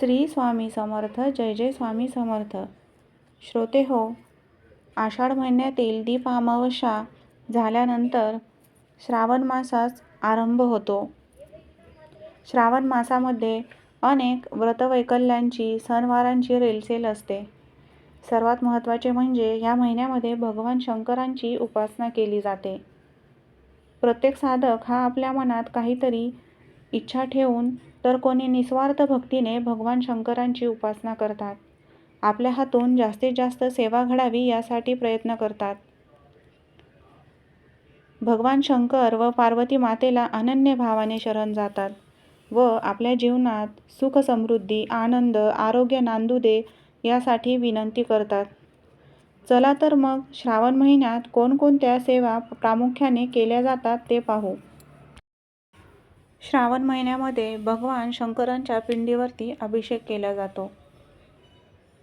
श्री स्वामी समर्थ जय जय स्वामी समर्थ. श्रोते हो आषाढ महिन्यातील दीप अमावस्या झाल्यानंतर श्रावण मासास आरंभ होतो. श्रावण मासामध्ये अनेक व्रतवैकल्यांची सणवारांची रेलसेल असते. सर्वात महत्त्वाचे म्हणजे या महिन्यामध्ये भगवान शंकरांची उपासना केली जाते. प्रत्येक साधक हा आपल्या मनात काहीतरी इच्छा ठेवून तर कोणी निस्वार्थ भक्तीने भगवान शंकरांची उपासना करतात. आपल्या हातून जास्तीत जास्त सेवा घडावी यासाठी प्रयत्न करतात. भगवान शंकर व पार्वती मातेला अनन्य भावाने शरण जातात व आपल्या जीवनात सुख समृद्धी आनंद आरोग्य नांदू दे यासाठी विनंती करतात. चला तर मग श्रावण महिन्यात कोणकोणत्या सेवा प्रामुख्याने केल्या जातात ते पाहू. श्रावण महिन्यामध्ये भगवान शंकरांच्या पिंडीवरती अभिषेक केला जातो.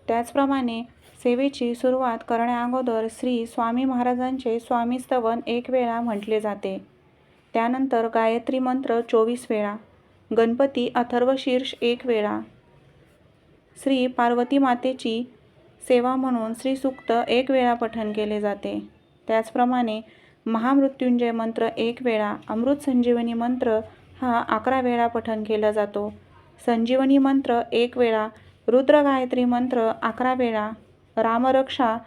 त्याचप्रमाणे सेवेची सुरुवात करण्याअगोदर श्री स्वामी महाराजांचे स्वामीस्तवन एक वेळा म्हटले जाते. त्यानंतर गायत्री मंत्र चोवीस वेळा गणपती अथर्वशीर्ष एक वेळा. श्री पार्वती मातेची सेवा म्हणून श्रीसूक्त एक वेळा पठण केले जाते. त्याचप्रमाणे महामृत्युंजय मंत्र एक वेळा अमृत संजीवनी मंत्र हा अकरा वेळा पठण केला जातो. संजीवनी मंत्र एक वेळा रुद्र गायत्री मंत्र अकरा वेळा रामरक्षा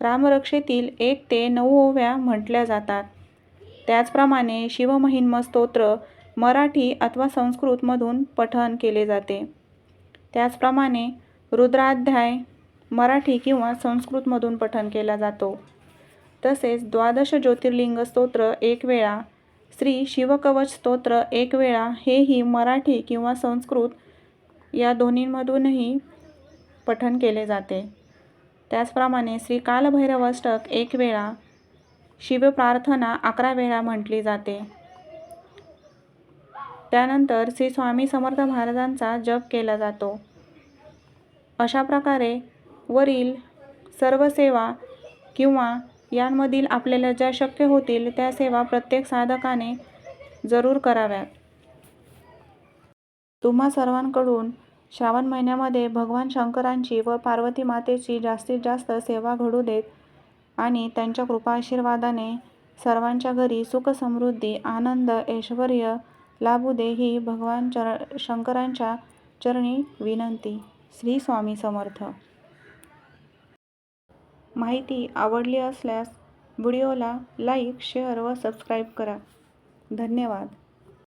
रामरक्षेतील एक ते नऊ ओव्या म्हटल्या जातात. त्याचप्रमाणे शिवमहिन्म स्तोत्र मराठी अथवा संस्कृतमधून पठण केले जाते. त्याचप्रमाणे रुद्राध्याय मराठी किंवा संस्कृतमधून पठण केला जातो. तसेच द्वादश ज्योतिर्लिंग स्तोत्र एक वेळा श्री शिवकवच स्तोत्र एक वेळा हेही मराठी किंवा संस्कृत या दोन्हींमधूनही पठन केले जाते. त्याचप्रमाणे श्री कालभैरवाष्टक एक वेळा शिवप्रार्थना अकरा वेळा म्हटली जाते. त्यानंतर श्री स्वामी समर्थ महाराजांचा जप केला जातो. अशा प्रकारे वरील सर्व सेवा किंवा यांमधील आपल्याला ज्या शक्य होतील त्या सेवा प्रत्येक साधकाने जरूर कराव्यात. तुम्हा सर्वांकडून श्रावण महिन्यामध्ये भगवान शंकरांची व पार्वती मातेची जास्तीत जास्त सेवा घडू देत आणि त्यांच्या कृपा आशीर्वादाने सर्वांच्या घरी सुख समृद्धी आनंद ऐश्वर लाभू दे ही भगवान चर शंकरांच्या चरणी विनंती. श्री स्वामी समर्थ. माहिती आवडली असल्यास व्हिडिओला लाईक शेअर व सबस्क्राईब करा. धन्यवाद.